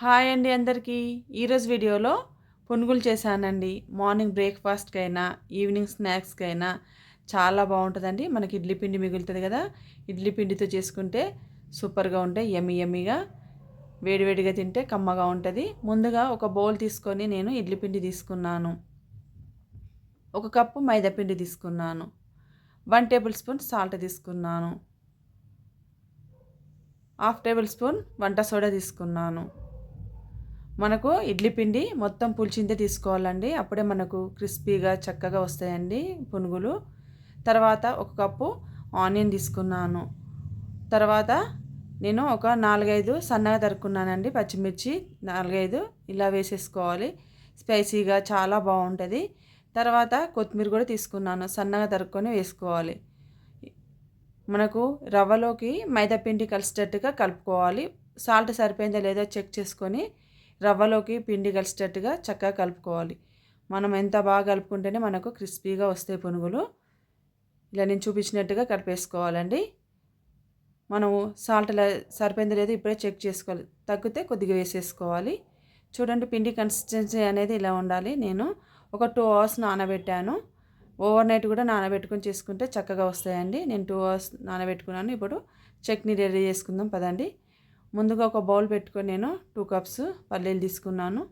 Hi అండి అందరికీ. ఈరోజు వీడియోలో పునుగులు చేశానండి. మార్నింగ్ బ్రేక్ఫాస్ట్కైనా ఈవినింగ్ స్నాక్స్కైనా చాలా బాగుంటుందండి. మనకి ఇడ్లీ పిండి మిగులుతుంది కదా. ఇడ్లీ పిండితో చేసుకుంటే సూపర్గా ఉంటాయి. ఎమ్మి ఎమ్మిగా వేడివేడిగా తింటే కమ్మగా ఉంటుంది. ముందుగా ఒక బౌల్ తీసుకొని నేను ఇడ్లీ పిండి తీసుకున్నాను. ఒక కప్పు మైదా పిండి తీసుకున్నాను. వన్ టేబుల్ స్పూన్ సాల్ట్ తీసుకున్నాను. హాఫ్ టేబుల్ స్పూన్ వంట సోడా తీసుకున్నాను. మనకు ఇడ్లీ పిండి మొత్తం పులిచిందే తీసుకోవాలండి. అప్పుడే మనకు క్రిస్పీగా చక్కగా వస్తాయండి పునుగులు. తర్వాత ఒక కప్పు ఆనియన్ తీసుకున్నాను. తర్వాత నేను ఒక నాలుగైదు సన్నగా తరుక్కున్నానండి పచ్చిమిర్చి నాలుగైదు ఇలా వేసేసుకోవాలి. స్పైసీగా చాలా బాగుంటుంది. తర్వాత కొత్తిమీర కూడా తీసుకున్నాను సన్నగా తరుక్కొని వేసుకోవాలి. మనకు రవ్వలోకి మైదా పిండి కలిసేటట్టుగా కలుపుకోవాలి. సాల్ట్ సరిపోయిందా లేదో చెక్ చేసుకొని రవ్వలోకి పిండి కలిసేటట్టుగా చక్కగా కలుపుకోవాలి. మనం ఎంత బాగా కలుపుకుంటేనే మనకు క్రిస్పీగా వస్తాయి పునుగులు. ఇలా నేను చూపించినట్టుగా కలిపేసుకోవాలండి. మనము సాల్ట్ సరిపోయింది లేదో ఇప్పుడే చెక్ చేసుకోవాలి. తగ్గితే కొద్దిగా వేసేసుకోవాలి. చూడండి పిండి కన్సిస్టెన్సీ అనేది ఇలా ఉండాలి. నేను ఒక టూ అవర్స్ నానబెట్టాను. ఓవర్ నైట్ కూడా నానబెట్టుకొని చేసుకుంటే చక్కగా వస్తాయండి. నేను టూ అవర్స్ నానబెట్టుకున్నాను. ఇప్పుడు చట్నీ రెడీ చేసుకుందాం పదండి. ముందుగా ఒక బౌల్ పెట్టుకొని నేను టూ కప్స్ పల్లీలు తీసుకున్నాను.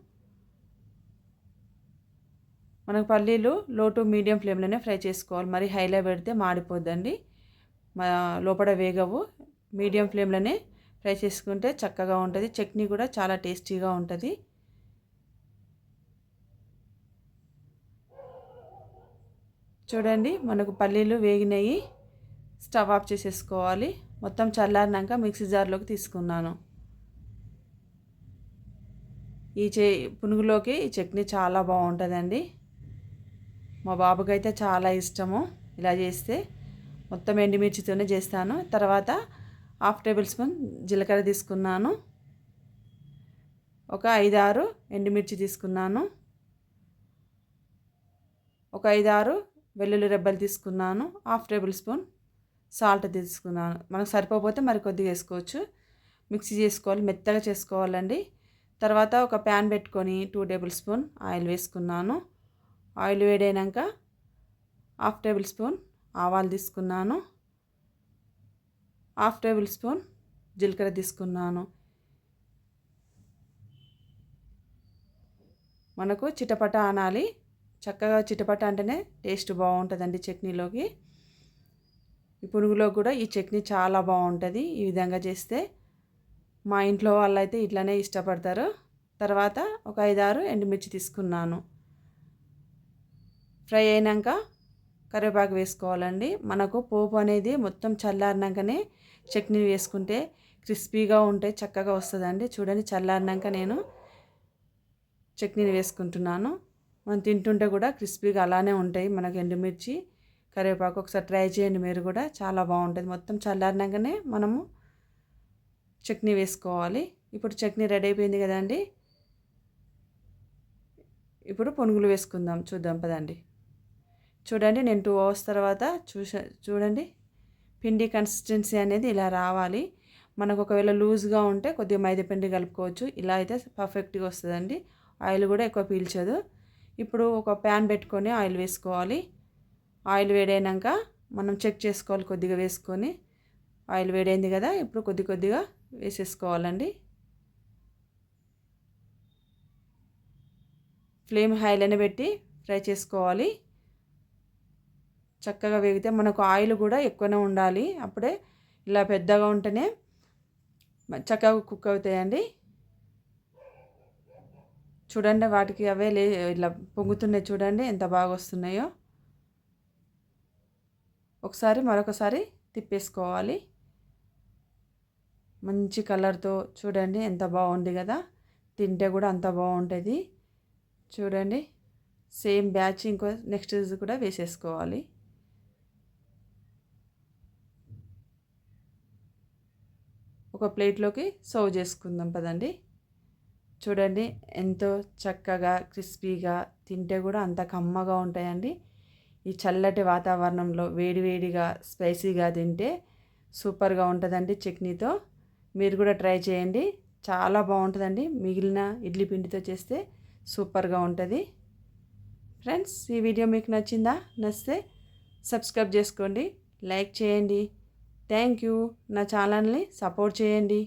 మనకు పల్లీలు లో టు మీడియం ఫ్లేమ్లోనే ఫ్రై చేసుకోవాలి. మరి హైలో పెడితే మాడిపోద్దండి. లోపల వేగవు. మీడియం ఫ్లేమ్లోనే ఫ్రై చేసుకుంటే చక్కగా ఉంటుంది. చట్నీ కూడా చాలా టేస్టీగా ఉంటుంది. చూడండి మనకు పల్లీలు వేగినాయి. స్టవ్ ఆఫ్ చేసేసుకోవాలి. మొత్తం చల్లారినాక మిక్సీ జార్లోకి తీసుకున్నాను. ఈ చే పునుగులోకి ఈ చట్నీ చాలా బాగుంటుందండి. మా బాబుకి అయితే చాలా ఇష్టము ఇలా చేస్తే. మొత్తం ఎండుమిర్చితోనే చేస్తాను. తర్వాత హాఫ్ టేబుల్ స్పూన్ జీలకర్ర తీసుకున్నాను. ఒక ఐదారు ఎండుమిర్చి తీసుకున్నాను. ఒక ఐదారు వెల్లుల్లి రెబ్బలు తీసుకున్నాను. హాఫ్ టేబుల్ స్పూన్ సాల్ట్ తీసుకున్నాను. మనకు సరిపోతే మరి కొద్దిగా వేసుకోవచ్చు. మిక్సీ చేసుకోవాలి మెత్తగా చేసుకోవాలండి. తర్వాత ఒక ప్యాన్ పెట్టుకొని టూ టేబుల్ స్పూన్ ఆయిల్ వేసుకున్నాను. ఆయిల్ వేడైనాక హాఫ్ టేబుల్ స్పూన్ ఆవాలు తీసుకున్నాను. హాఫ్ టేబుల్ స్పూన్ జీలకర్ర తీసుకున్నాను. మనకు చిటపట అనాలి. చక్కగా చిటపట అంటేనే టేస్ట్ బాగుంటుందండి చట్నీలోకి. పునుగులో కూడా ఈ చట్నీ చాలా బాగుంటుంది. ఈ విధంగా చేస్తే మా ఇంట్లో వాళ్ళైతే ఇట్లానే ఇష్టపడతారు. తర్వాత ఒక ఐదారు ఎండుమిర్చి తీసుకున్నాను. ఫ్రై అయినాక కరివేపాకు వేసుకోవాలండి. మనకు పోపు అనేది మొత్తం చల్లారినాకనే చట్నీ వేసుకుంటే క్రిస్పీగా ఉంటే చక్కగా వస్తుందండి. చూడండి చల్లారినాక నేను చట్నీని వేసుకుంటున్నాను. మనం తింటుంటే కూడా క్రిస్పీగా అలానే ఉంటాయి మనకు ఎండుమిర్చి. కరివేపాకు ఒకసారి ట్రై చేయండి మీరు కూడా. చాలా బాగుంటుంది. మొత్తం చల్లారినాకనే మనము చట్నీ వేసుకోవాలి. ఇప్పుడు చట్నీ రెడీ అయిపోయింది కదండి. ఇప్పుడు పునుగులు వేసుకుందాం. చూద్దాం పదండి. చూడండి నేను టూ అవర్స్ తర్వాత చూసా చూడండి. పిండి కన్సిస్టెన్సీ అనేది ఇలా రావాలి. మనకు ఒకవేళ లూజ్గా ఉంటే కొద్దిగా మైదా పిండి కలుపుకోవచ్చు. ఇలా అయితే పర్ఫెక్ట్గా వస్తుందండి. ఆయిల్ కూడా ఎక్కువ పీల్చదు. ఇప్పుడు ఒక ప్యాన్ పెట్టుకొని ఆయిల్ వేసుకోవాలి. ఆయిల్ వేడైనాక మనం చెక్ చేసుకోవాలి కొద్దిగా వేసుకొని. ఆయిల్ వేడైంది కదా ఇప్పుడు కొద్ది కొద్దిగా వేసేసుకోవాలండి. ఫ్లేమ్ హైలోనే పెట్టి ఫ్రై చేసుకోవాలి. చక్కగా వేగితే మనకు ఆయిల్ కూడా ఎక్కువనే ఉండాలి. అప్పుడే ఇలా పెద్దగా ఉంటేనే చక్కగా కుక్ అవుతాయండి. చూడండి వాటికి అవే లే ఇలా పొంగుతున్నాయి చూడండి ఎంత బాగా వస్తున్నాయో. ఒకసారి మరొకసారి తిప్పేసుకోవాలి. మంచి కలర్తో చూడండి ఎంత బాగుంది కదా. తింటే కూడా అంత బాగుంటుంది. చూడండి సేమ్ బ్యాచ్ ఇంకో నెక్స్ట్ కూడా వేసేసుకోవాలి. ఒక ప్లేట్లోకి సర్వ్ చేసుకుందాం పదండి. చూడండి ఎంతో చక్కగా క్రిస్పీగా తింటే కూడా అంత కమ్మగా ఉంటాయండి. ఈ చల్లటి వాతావరణంలో వేడివేడిగా స్పైసీగా తింటే సూపర్గా ఉంటుందండి చట్నీతో. మీరు కూడా ట్రై చేయండి. చాలా బాగుంటుందండి. మిగిలిన ఇడ్లీ పిండితో చేస్తే సూపర్గా ఉంటుంది. ఫ్రెండ్స్ ఈ వీడియో మీకు నచ్చిందా? నచ్చితే సబ్స్క్రైబ్ చేసుకోండి. లైక్ చేయండి. Thank you. నా ఛానల్ని సపోర్ట్ చేయండి.